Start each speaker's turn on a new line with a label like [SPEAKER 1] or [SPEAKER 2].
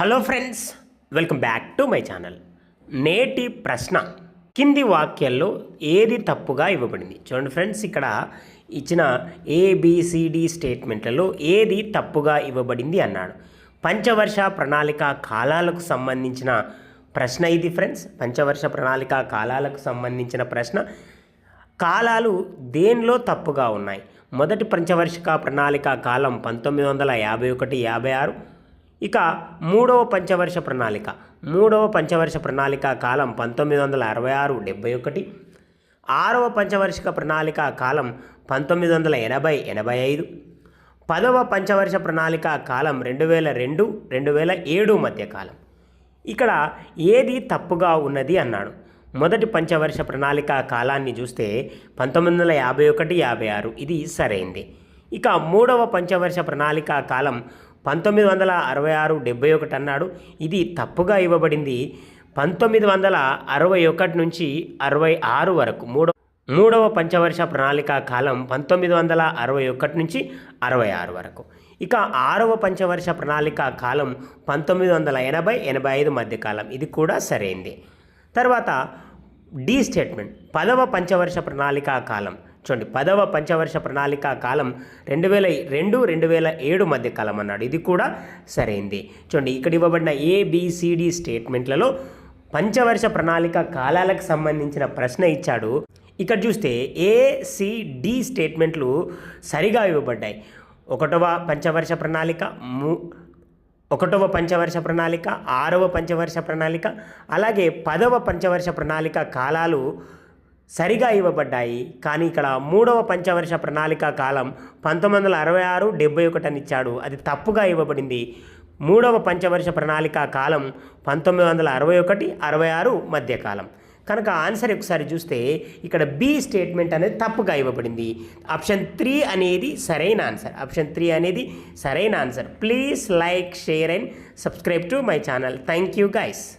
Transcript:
[SPEAKER 1] Hello friends welcome back to my channel. నేటి ప్రశ్న. కింది వాక్యాల్లో ఏది తప్పుగా ఇవ్వబడింది? చూడండి ఫ్రెండ్స్ ఇక్కడ ఇచ్చిన ఏబిసిడి స్టేట్మెంట్లలో ఏది తప్పుగా ఇవ్వబడింది అన్నాడు. పంచవర్ష ప్రణాళిక కాలాలకు సంబంధించిన ప్రశ్న ఇది ఫ్రెండ్స్. పంచవర్ష ప్రణాళిక కాలాలకు సంబంధించిన ప్రశ్న. కాలాలు దేనిలో తప్పుగా ఉన్నాయి? మొదటి పంచవర్షిక ప్రణాళిక కాలం పంతొమ్మిది వందల యాభై ఒకటి యాభై ఆరు. ఇక మూడవ పంచవర్ష ప్రణాళిక. మూడవ పంచవర్ష ప్రణాళిక కాలం పంతొమ్మిది వందల అరవై ఆరు డెబ్బై ఒకటి. ఆరవ పంచవర్షిక ప్రణాళిక కాలం పంతొమ్మిది వందల ఎనభై ఎనభై ఐదు. పదవ పంచవర్ష ప్రణాళిక కాలం రెండు వేల రెండు రెండు వేల ఏడు మధ్య కాలం. ఇక్కడ ఏది తప్పుగా ఉన్నది అన్నాడు. మొదటి పంచవర్ష ప్రణాళిక కాలాన్ని చూస్తే పంతొమ్మిది వందల యాభై ఒకటి యాభై ఆరు. ఇది సరైంది. ఇక మూడవ పంచవర్ష ప్రణాళిక కాలం పంతొమ్మిది వందల అరవై ఆరు డెబ్బై ఒకటి అన్నాడు. ఇది తప్పుగా ఇవ్వబడింది. పంతొమ్మిది వందల అరవై ఒకటి నుంచి అరవై ఆరు వరకు మూడవ మూడవ పంచవర్ష ప్రణాళిక కాలం పంతొమ్మిది వందల అరవై ఒకటి నుంచి అరవై ఆరు వరకు. ఇక ఆరవ పంచవర్ష ప్రణాళిక కాలం పంతొమ్మిది వందల ఎనభై ఎనభై ఐదు మధ్యకాలం ఇది కూడా సరైంది. తర్వాత డి స్టేట్మెంట్ పదవ పంచవర్ష ప్రణాళిక కాలం చూడండి పదవ పంచవర్ష ప్రణాళిక కాలం రెండు వేల రెండు రెండు వేల ఏడు మధ్య కాలం అన్నాడు. ఇది కూడా సరైంది. చూడండి ఇక్కడ ఇవ్వబడిన ఏబిసిడి స్టేట్మెంట్లలో పంచవర్ష ప్రణాళిక కాలాలకు సంబంధించిన ప్రశ్న ఇచ్చాడు. ఇక్కడ చూస్తే ఏసిడి స్టేట్మెంట్లు సరిగా ఇవ్వబడ్డాయి. ఒకటవ పంచవర్ష ప్రణాళిక మూ ఒకటవ పంచవర్ష ప్రణాళిక ఆరవ పంచవర్ష ప్రణాళిక అలాగే పదవ పంచవర్ష ప్రణాళిక కాలాలు సరిగా ఇవ్వబడ్డాయి. కానీ ఇక్కడ మూడవ పంచవర్ష ప్రణాళిక కాలం పంతొమ్మిది వందల అరవై ఆరు డెబ్బై ఒకటి అని ఇచ్చాడు. అది తప్పుగా ఇవ్వబడింది. మూడవ పంచవర్ష ప్రణాళిక కాలం పంతొమ్మిది వందల అరవై ఒకటి అరవై ఆరు మధ్యకాలం కనుక ఆన్సర్ ఒకసారి చూస్తే ఇక్కడ బి స్టేట్మెంట్ అనేది తప్పుగా ఇవ్వబడింది. ఆప్షన్ త్రీ అనేది సరైన ఆన్సర్. ఆప్షన్ త్రీ అనేది సరైన answer. Please like share and subscribe to my channel. Thank you guys.